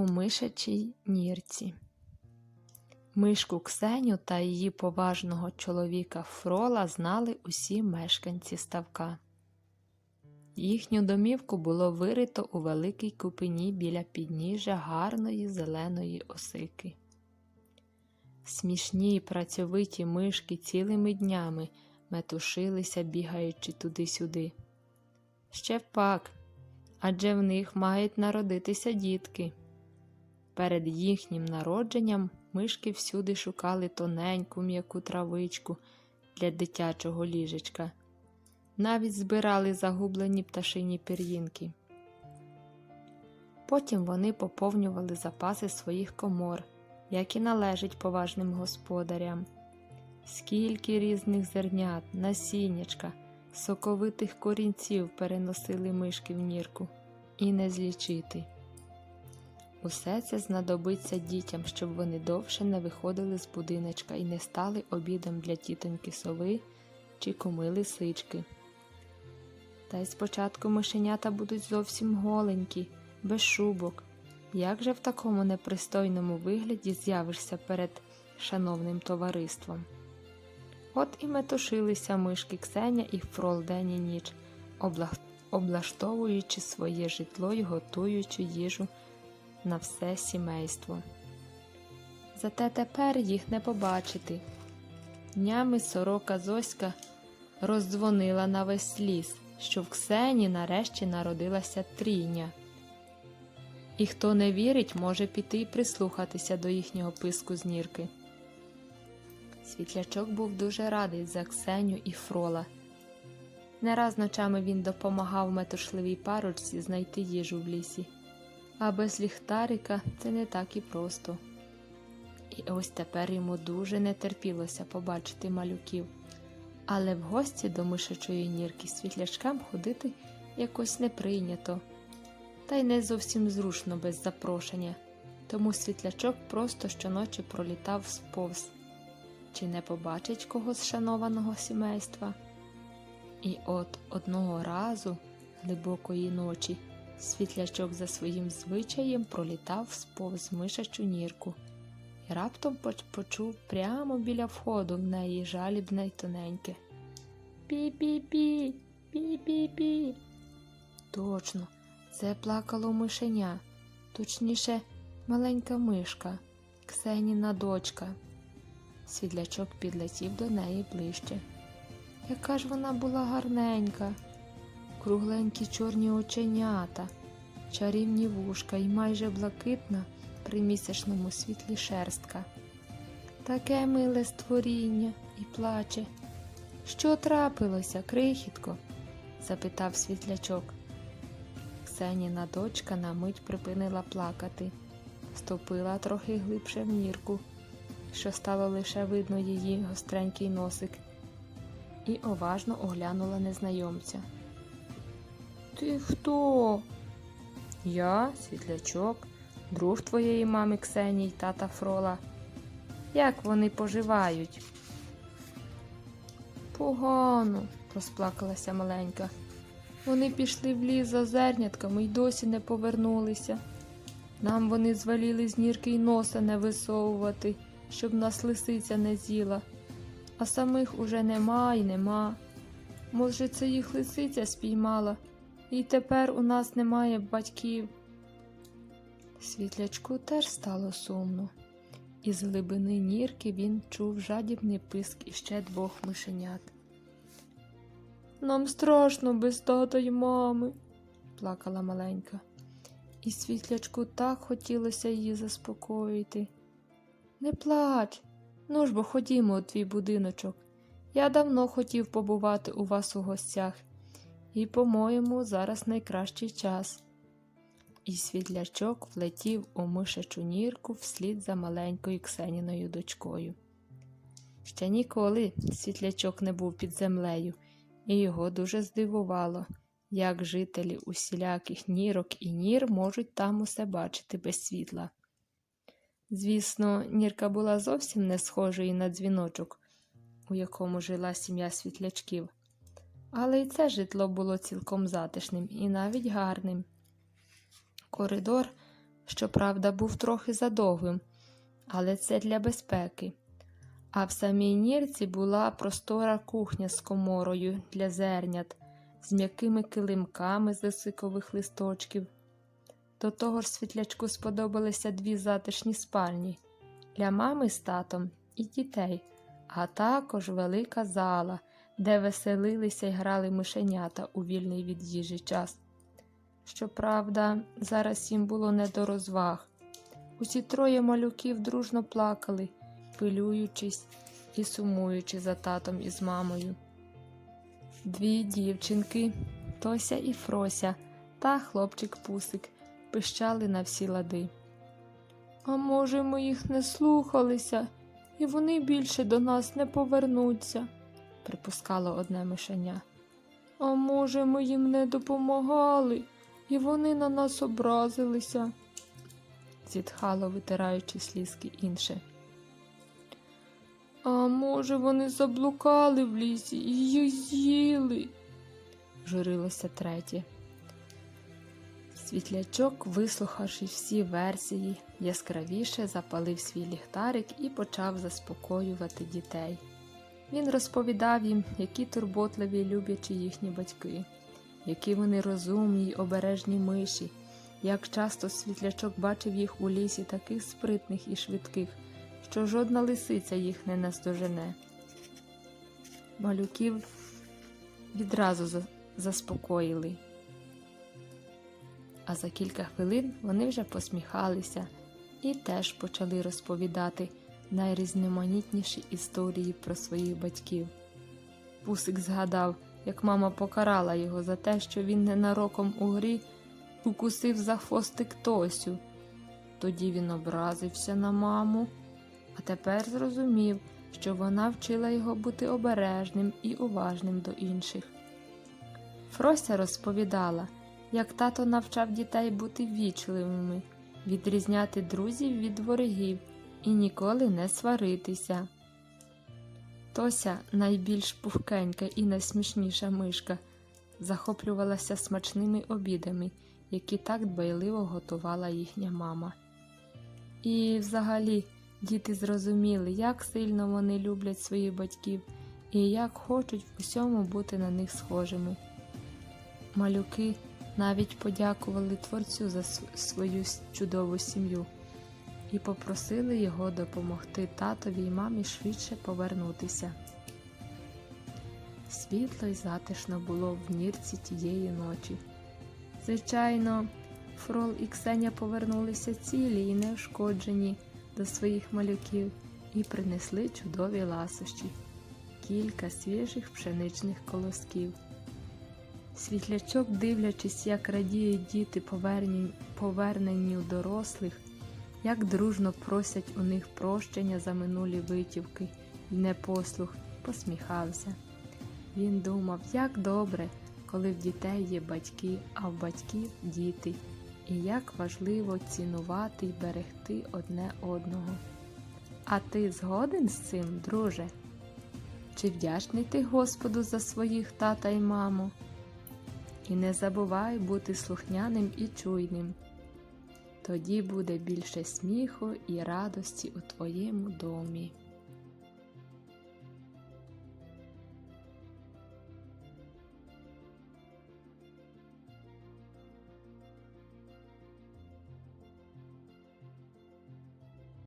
у мишачій нірці. Мишку Ксеню та її поважного чоловіка Фрола знали усі мешканці ставка. Їхню домівку було вирито у великій купині біля підніжжя гарної зеленої осики. Смішні й працьовиті мишки цілими днями метушилися, бігаючи туди-сюди. Ще пак, адже в них мають народитися дітки. Перед їхнім народженням мишки всюди шукали тоненьку м'яку травичку для дитячого ліжечка. Навіть збирали загублені пташині пір'їнки. Потім вони поповнювали запаси своїх комор, як і належить поважним господарям. Скільки різних зернят, насіннячка, соковитих корінців переносили мишки в нірку, і не злічити. Усе це знадобиться дітям, щоб вони довше не виходили з будиночка і не стали обідом для тітоньки сови чи куми лисички. Та й спочатку мишенята будуть зовсім голенькі, без шубок. Як же в такому непристойному вигляді з'явишся перед шановним товариством? От і метушилися мишки Ксеня і Фрол день і ніч, облаштовуючи своє житло й готуючи їжу на все сімейство. Зате тепер їх не побачити. Днями сорока Зоська роздзвонила на весь ліс, що в Ксені нарешті народилася трійня. І хто не вірить, може піти і прислухатися до їхнього писку з нірки. Світлячок був дуже радий за Ксеню і Фрола. Не раз ночами він допомагав метушливій парочці знайти їжу в лісі, а без ліхтарика це не так і просто. І ось тепер йому дуже не терпілося побачити малюків, але в гості до мишачої нірки світлячкам ходити якось не прийнято, та й не зовсім зручно без запрошення, тому світлячок просто щоночі пролітав сповз чи не побачить кого з шанованого сімейства. І от одного разу, глибокої ночі, світлячок за своїм звичаєм пролітав сповз мишачу нірку і раптом почув прямо біля входу в неї жалібне й тоненьке. Пі-пі-пі, пі-пі-пі. Точно, це плакало мишеня, точніше, маленька мишка, Ксеніна дочка. Світлячок підлетів до неї ближче. Яка ж вона була гарненька, кругленькі чорні оченята, чарівні вушка і майже блакитна при місячному світлі шерстка. Таке миле створіння і плаче. Що трапилося, крихітко? запитав світлячок. Ксеніна дочка на мить припинила плакати, ступила трохи глибше в нірку що стало лише видно її гостренький носик, і уважно оглянула незнайомця. Ти хто? Я, світлячок, друг твоєї мами Ксенії й тата Фрола. Як вони поживають? Погано, розплакалася маленька. Вони пішли в ліс за зернятками й досі не повернулися. Нам вони звеліли з нірки й носа не висовувати щоб нас лисиця не з'їла, а самих уже нема й нема. Може, це їх лисиця спіймала, і тепер у нас немає батьків. Світлячку теж стало сумно. Із глибини нірки він чув жадібний писк іще двох мишенят. Нам страшно без тата й мами, плакала маленька, і світлячку так хотілося її заспокоїти. Не плач. Ну ж бо ходімо у твій будиночок. Я давно хотів побувати у вас у гостях, і, по-моєму, зараз найкращий час. І світлячок влетів у мишачу нірку вслід за маленькою Ксеніною дочкою. Ще ніколи світлячок не був під землею, і його дуже здивувало, як жителі усіляких нірок і нір можуть там усе бачити без світла. Звісно, Нірка була зовсім не схожою на дзвіночок, у якому жила сім'я світлячків, але й це житло було цілком затишним і навіть гарним. Коридор, щоправда, був трохи задовгим, але це для безпеки. А в самій нірці була простора кухня з коморою для зернят, з м'якими килимками з осикових листочків. До того ж світлячку сподобалися дві затишні спальні для мами з татом і дітей, а також велика зала, де веселилися й грали мишенята у вільний від їжі час. Щоправда, зараз їм було не до розваг. Усі троє малюків дружно плакали, пилюючись і сумуючи за татом і з мамою. Дві дівчинки, Тося і Фрося, та хлопчик Пусик, пищали на всі лади. А може, ми їх не слухалися, і вони більше до нас не повернуться, припускало одне мишеня. А може, ми їм не допомагали, і вони на нас образилися, зітхало, витираючи слізки інше. А може, вони заблукали в лісі і їх з'їли, журилося третє. Світлячок, вислухавши всі версії, яскравіше запалив свій ліхтарик і почав заспокоювати дітей. Він розповідав їм, які турботливі й люблячі їхні батьки, які вони розумні й обережні миші, як часто світлячок бачив їх у лісі таких спритних і швидких, що жодна лисиця їх не наздожене. Малюків відразу заспокоїли. А за кілька хвилин вони вже посміхалися і теж почали розповідати найрізноманітніші історії про своїх батьків. Пусик згадав, як мама покарала його за те, що він ненароком у грі укусив за хвостик Тосю. Тоді він образився на маму, а тепер зрозумів, що вона вчила його бути обережним і уважним до інших. Фрося розповідала, як тато навчав дітей бути ввічливими, відрізняти друзів від ворогів і ніколи не сваритися. Тося, найбільш пухкенька і найсмішніша мишка, захоплювалася смачними обідами, які так дбайливо готувала їхня мама. І, взагалі, діти зрозуміли, як сильно вони люблять своїх батьків і як хочуть в усьому бути на них схожими. Малюки навіть подякували творцю за свою чудову сім'ю і попросили його допомогти татові й мамі швидше повернутися. Світло й затишно було в нірці тієї ночі. Звичайно, Фрол і Ксеня повернулися цілі і неушкоджені до своїх малюків і принесли чудові ласощі, кілька свіжих пшеничних колосків. Світлячок, дивлячись, як радіють діти поверненню дорослих, як дружно просять у них прощення за минулі витівки і непослух, посміхався. Він думав, як добре, коли в дітей є батьки, а в батьків діти, і як важливо цінувати й берегти одне одного. А ти згоден з цим, друже? Чи вдячний ти Господу за своїх тата й маму? І не забувай бути слухняним і чуйним. Тоді буде більше сміху і радості у твоєму домі.